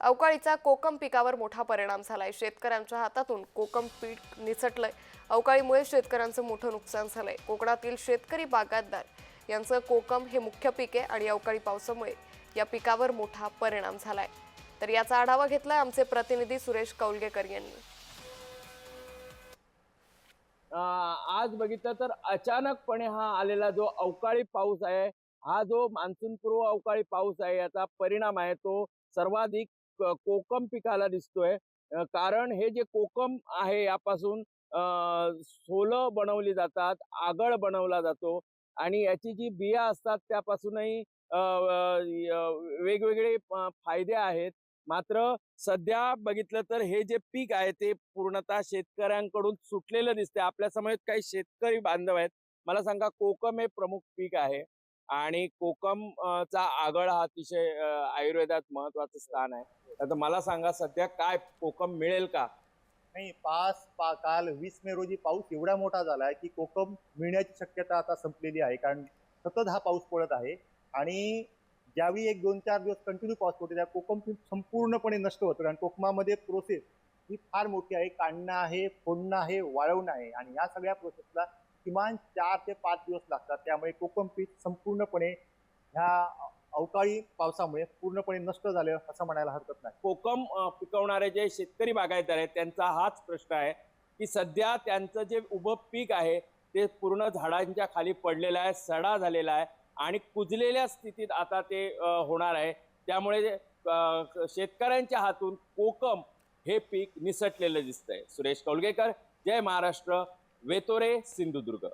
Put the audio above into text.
अवकाळीचा कोकम पिकावर मोठा परिणाम झालाय. शेतकऱ्यांच्या हातातून कोकम पीक निसटलंय. अवकाळीमुळे शेतकऱ्यांचं मोठं नुकसान झालंय. कोकणातील शेतकरी बागायतदार यांचं कोकम हे मुख्य पीक आहे आणि अवकाळी पावसामुळे या पिकावर मोठा परिणाम झालाय. तर याचा आढावा घेतलाय आमचे प्रतिनिधी सुरेश कौलगेकर यांनी. आज बघितलं तर अचानकपणे हा आलेला जो अवकाळी पाऊस आहे हा जो मान्सून पूर्व अवकाळी पाऊस आहे याचा परिणाम आहे तो सर्वाधिक कोकम पिकाला दिसतोय. कारण हे जे कोकम आहे यापासून सोलं बनवली जातात आगळ बनवला जातो आणि याची जी बिया असतात त्यापासूनही वेगवेगळे फायदे आहेत. मात्र सध्या बघितलं तर हे जे पीक आहे ते पूर्णतः शेतकऱ्यांकडून सुटलेलं दिसते आपल्यासमोर काही शेतकरी बांधव आहेत. मला सांगा कोकम हे प्रमुख पीक आहे. आणि कोकम चा आगळ हा अतिशय आयुर्वेदात महत्वाचं स्थान आहे. आता मला सांगा सध्या काय कोकम मिळेल का? नाही पाच पा काल वीस मे रोजी पाऊस एवढा मोठा झाला आहे की कोकम मिळण्याची शक्यता आता संपलेली आहे. कारण सतत हा पाऊस पडत आहे आणि ज्यावेळी एक दोन चार दिवस कंटिन्यू पाऊस पडतो त्या कोकम संपूर्णपणे नष्ट होतो. कारण कोकमामध्ये प्रोसेस ही फार मोठी आहे. काढणं आहे फोडणं आहे वाळवणं आहे. आणि या सगळ्या प्रोसेसला किमान चार ते पाच दिवस लागतात. त्यामुळे कोकम पीक संपूर्णपणे ह्या अवकाळी पावसामुळे पूर्णपणे नष्ट झालं असं म्हणायला हरकत नाही. कोकम पिकवणारे जे शेतकरी बागायतदार आहेत त्यांचा हाच प्रश्न आहे की सध्या त्यांचं जे उभं पीक आहे ते पूर्ण झाडांच्या खाली पडलेलं आहे सडा झालेला आहे आणि कुजलेल्या स्थितीत आता ते होणार आहे. त्यामुळे शेतकऱ्यांच्या हातून कोकम हे पीक निसटलेलं दिसतंय. सुरेश कौलगेकर जय महाराष्ट्र. वेतोरे सिंधुदुर्ग